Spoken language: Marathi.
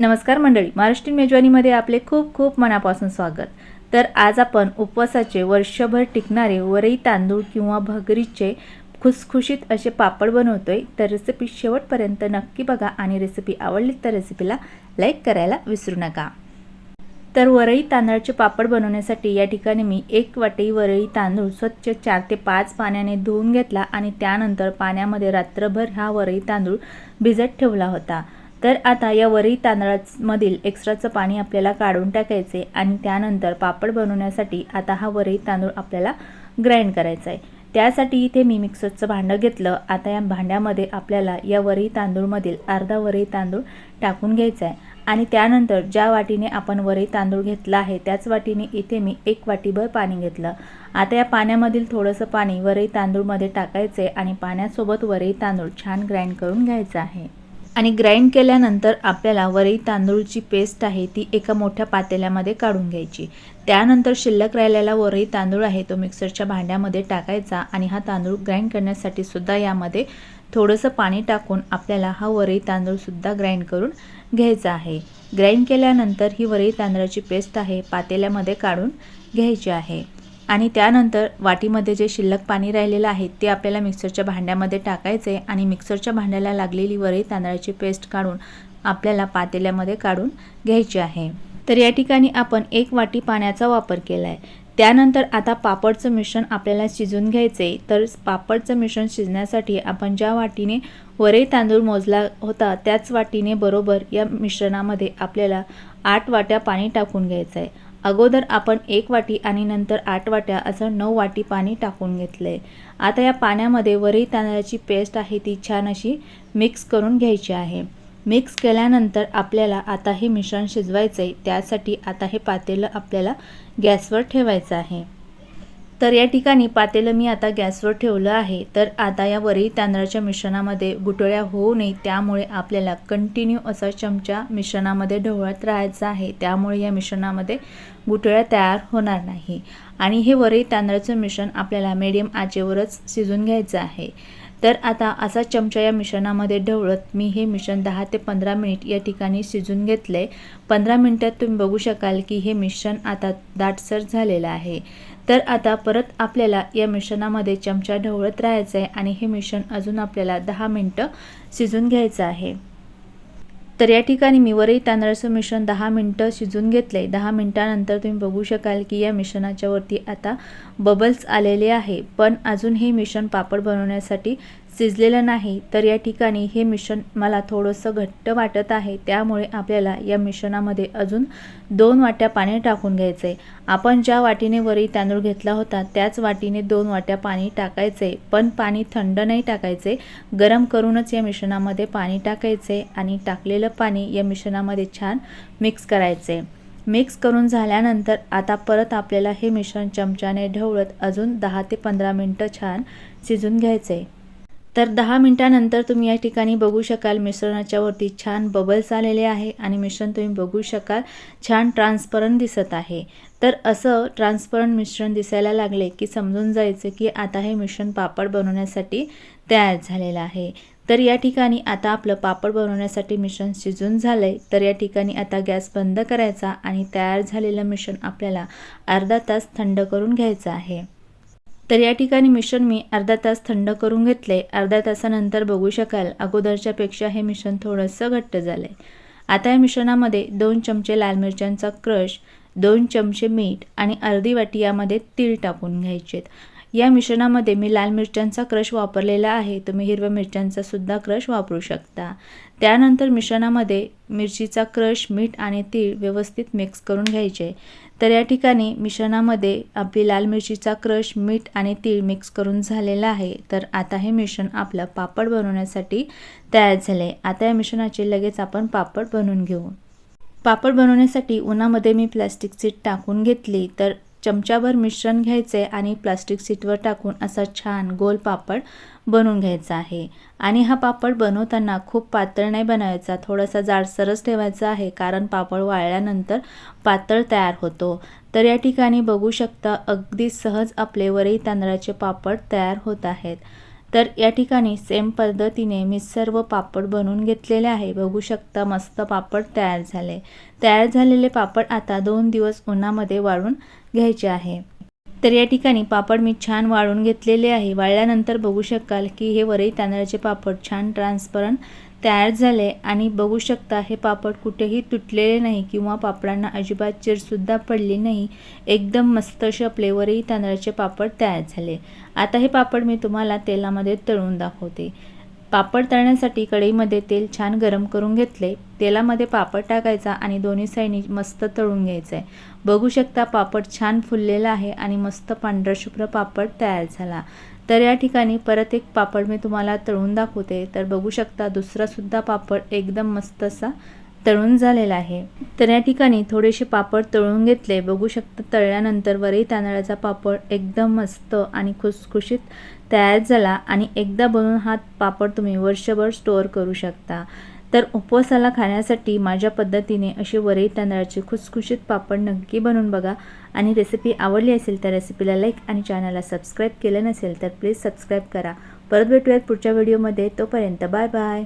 नमस्कार मंडळी महाराष्ट्रीयन मेजवानीमध्ये आपले खूप खूप मनापासून स्वागत. तर आज आपण उपवासाचे वर्षभर टिकणारे वरई तांदूळ किंवा भगरीचे खुसखुशीत असे पापड बनवतोय तर रेसिपी शेवटपर्यंत नक्की बघा आणि रेसिपी आवडली तर रेसिपीला लाईक करायला विसरू नका. तर वरई तांदळाचे पापड बनवण्यासाठी या ठिकाणी मी एक वाटी वरई तांदूळ स्वच्छ चार ते पाच पाण्याने धुवून घेतला आणि त्यानंतर पाण्यामध्ये रात्रभर हा वरई तांदूळ भिजत ठेवला होता. तर आता या वरी तांदळामधील एक्स्ट्राचं पाणी आपल्याला काढून टाकायचे आणि त्यानंतर पापड बनवण्यासाठी आता हा वरई तांदूळ आपल्याला ग्राइंड करायचा आहे त्यासाठी इथे मी मिक्सरचं भांडं घेतलं. आता या भांड्यामध्ये आपल्याला या वरई तांदूळमधील अर्धा वरई तांदूळ टाकून घ्यायचा आहे आणि त्यानंतर ज्या वाटीने आपण वरई तांदूळ घेतला आहे त्याच वाटीने इथे मी एक वाटीभर पाणी घेतलं. आता या पाण्यामधील थोडंसं पाणी वरई तांदूळमध्ये टाकायचं आहे आणि पाण्यासोबत वरई तांदूळ छान ग्राइंड करून घ्यायचं आहे. आणि ग्राइंड केल्यानंतर आपल्याला वरई तांदूळची पेस्ट आहे ती एका मोठ्या पातेल्यामध्ये काढून घ्यायची. त्यानंतर शिल्लक राहिलेला वरई तांदूळ आहे तो मिक्सरच्या भांड्यामध्ये टाकायचा आणि हा तांदूळ ग्राइंड करण्यासाठी सुद्धा यामध्ये थोडंसं पाणी टाकून आपल्याला हा वरई तांदूळसुद्धा ग्राइंड करून घ्यायचा आहे. ग्राइंड केल्यानंतर ही वरई तांदळाची पेस्ट आहे पातेल्यामध्ये काढून घ्यायची आहे. आणि त्यानंतर वाटीमध्ये जे शिल्लक पाणी राहिलेलं आहे ते आपल्याला मिक्सरच्या भांड्यामध्ये टाकायचे आणि मिक्सरच्या भांड्याला लागलेली वरई तांदळाची पेस्ट काढून आपल्याला पातेल्यामध्ये काढून घ्यायची आहे. तर या ठिकाणी आपण एक वाटी पाण्याचा वापर केला आहे त्यानंतर आता पापडचं मिश्रण आपल्याला शिजून घ्यायचे तर पापडचं मिश्रण शिजण्यासाठी आपण ज्या वाटीने वरई तांदूळ मोजला होता त्याच वाटीने बरोबर या मिश्रणामध्ये आपल्याला आठ वाट्या पाणी टाकून घ्यायचं आहे अगोदर आपण एक वाटी आणि नंतर आठ वाट्या असं नऊ वाटी पाणी टाकून घेतलं आहे आता या पाण्यामध्ये वरई तांदळाची पेस्ट आहे ती छान अशी मिक्स करून घ्यायची आहे. मिक्स केल्यानंतर आपल्याला आता हे मिश्रण शिजवायचं आहे त्यासाठी आता हे पातेलं आपल्याला गॅसवर ठेवायचं आहे. तर या ठिकाणी पातेलं मी आता गॅसवर ठेवलं आहे. तर आता या वरई तांदळाच्या मिश्रणामध्ये गुटळ्या होऊ नये त्यामुळे आपल्याला कंटिन्यू असा चमचा मिश्रणामध्ये ढवळत राहायचा आहे. त्यामुळे या मिश्रणामध्ये गुटळ्या तयार होणार नाही. आणि हे वरई तांदळाचं मिश्रण आपल्याला मीडियम आचेवरच शिजून घ्यायचं आहे. तर आता असा चमचा या मिश्रणामध्ये ढवळत मी हे मिश्रण दहा ते पंधरा मिनिट या ठिकाणी शिजून घेतलं आहे पंधरा मिनटात तुम्ही बघू शकाल की हे मिश्रण आता दाटसर झालेलं आहे. तर आता परत आपल्याला या मिश्रणामध्ये चमचा ढवळत राहायचं आहे आणि हे मिश्रण अजून आपल्याला दहा मिनटं शिजून घ्यायचं आहे. तर या ठिकाणी मी वरही तांदळाचं मिश्रण दहा मिनटं शिजून घेतलं आहे दहा मिनटानंतर तुम्ही बघू शकाल की या मिश्रणाच्या वरती आता बबल्स आलेले आहे. पण अजून हे मिश्रण पापड बनवण्यासाठी शिजलेलं नाही तर या ठिकाणी हे मिश्रण मला थोडंसं घट्ट वाटत आहे. त्यामुळे आपल्याला या मिश्रणामध्ये अजून दोन वाट्या पाणी टाकून घ्यायचे आपण ज्या वाटीने वरी तांदूळ घेतला होता त्याच वाटीने दोन वाट्या पाणी टाकायचे पण पाणी थंड नाही टाकायचे गरम करूनच या मिश्रणामध्ये पाणी टाकायचे आणि टाकलेलं पाणी या मिश्रणामध्ये छान मिक्स करायचे मिक्स करून झाल्यानंतर आता परत आपल्याला हे मिश्रण चमच्याने ढवळत अजून दहा ते पंधरा मिनटं छान शिजून घ्यायचे तर दहा मिनटानंतर तुम्ही या ठिकाणी बघू शकाल मिश्रणाच्या वरती छान बबल्स आलेले आहे आणि मिश्रण तुम्ही बघू शकाल छान ट्रान्सपरंट दिसत आहे. तर असं ट्रान्सपरंट मिश्रण दिसायला लागले की समजून जायचं की आता हे मिश्रण पापड बनवण्यासाठी तयार झालेलं आहे. तर या ठिकाणी आता आपलं पापड बनवण्यासाठी मिश्रण शिजून झालं आहे तर या ठिकाणी आता गॅस बंद करायचा आणि तयार झालेलं मिश्रण आपल्याला अर्धा तास थंड करून घ्यायचं आहे. तर या ठिकाणी मिश्रण मी अर्धा तास थंड करून घेतले. अर्ध्या तासानंतर बघू शकाल अगोदरच्यापेक्षा हे मिश्रण थोडंसं घट्ट झालं आहे आता या मिश्रणामध्ये दोन चमचे लाल मिरच्यांचा क्रश दोन चमचे मीठ आणि अर्धी वाटी यामध्ये तीळ टाकून घ्यायचेत. या मिश्रणामध्ये मी लाल मिरच्यांचा क्रश वापरलेला आहे. तुम्ही हिरव्या मिरच्यांचा सुद्धा क्रश वापरू शकता. त्यानंतर मिश्रणामध्ये मिरचीचा क्रश मीठ आणि तीळ व्यवस्थित मिक्स करून घ्यायचे. तर या ठिकाणी मिश्रणामध्ये आपली लाल मिरचीचा क्रश मीठ आणि तीळ मिक्स करून झालेला आहे. तर आता हे मिश्रण आपलं पापड बनवण्यासाठी तयार झाले आता या मिश्रणाचे लगेच आपण पापड बनवून घेऊ. पापड बनवण्यासाठी उन्हामध्ये मी प्लॅस्टिकची सीट टाकून घेतली. तर चमच्याभर मिश्रण घ्यायचे आणि प्लास्टिक सीटवर टाकून असा छान गोल पापड बनवून घ्यायचा आहे. आणि हा पापड बनवताना खूप पातळ नाही बनवायचा थोडासा जाडसरच ठेवायचा आहे कारण पापड वाळल्यानंतर पातळ तयार होतो. तर या ठिकाणी बघू शकता अगदी सहज आपले वरई तांदळाचे पापड तयार होत आहेत. तर या ठिकाणी सेम पद्धतीने मी सर्व पापड बनवून घेतलेले आहे. बघू शकता मस्त पापड तयार झाले. तयार झालेले पापड आता दोन दिवस उन्हामध्ये वाळून घ्यायचे आहे. तर या ठिकाणी पापड मी छान वाळून घेतलेले आहे. वाळल्यानंतर बघू शकाल की हे वरई तांदळाचे पापड छान ट्रान्सपरंट तयार झाले आणि बघू शकता हे पापड कुठेही तुटलेले नाही किंवा पापडांना अजिबात चिरसुद्धा पडली नाही. एकदम मस्त अशा फ्लेवरही तांदळाचे पापड तयार झाले. आता हे पापड मी तुम्हाला तेलामध्ये तळून दाखवते. पापड तळण्यासाठी कढईमध्ये तेल छान गरम करून घेतले. तेलामध्ये पापड टाकायचा आणि दोन्ही साईडनी मस्त तळून घ्यायचं आहे बघू शकता पापड छान फुललेला आहे आणि मस्त पांढरशुभ्र पापड तयार झाला. तर या ठिकाणी परत एक पापड मी तुम्हाला तळून दाखवते. तर बघू शकता दुसरासुद्धा पापड एकदम मस्त असा तळून झालेला आहे. तर या ठिकाणी थोडेसे पापड तळून घेतले. बघू शकता तळल्यानंतर वरही तांदळाचा पापड एकदम मस्त आणि खुसखुशीत तयार झाला आणि एकदा बनवून हा पापड तुम्ही वर्षभर स्टोअर करू शकता. तर उपवासाला खाण्यासाठी माझ्या पद्धतीने असे वरई तांदळाचे खुसखुशीत पापड नक्की बनवून बघा. आणि रेसिपी आवडली असेल तर रेसिपीला लाईक आणि चॅनलला सबस्क्राईब केलं नसेल तर प्लीज सबस्क्राईब करा. परत भेटूयात पुढच्या व्हिडिओमध्ये तोपर्यंत बाय बाय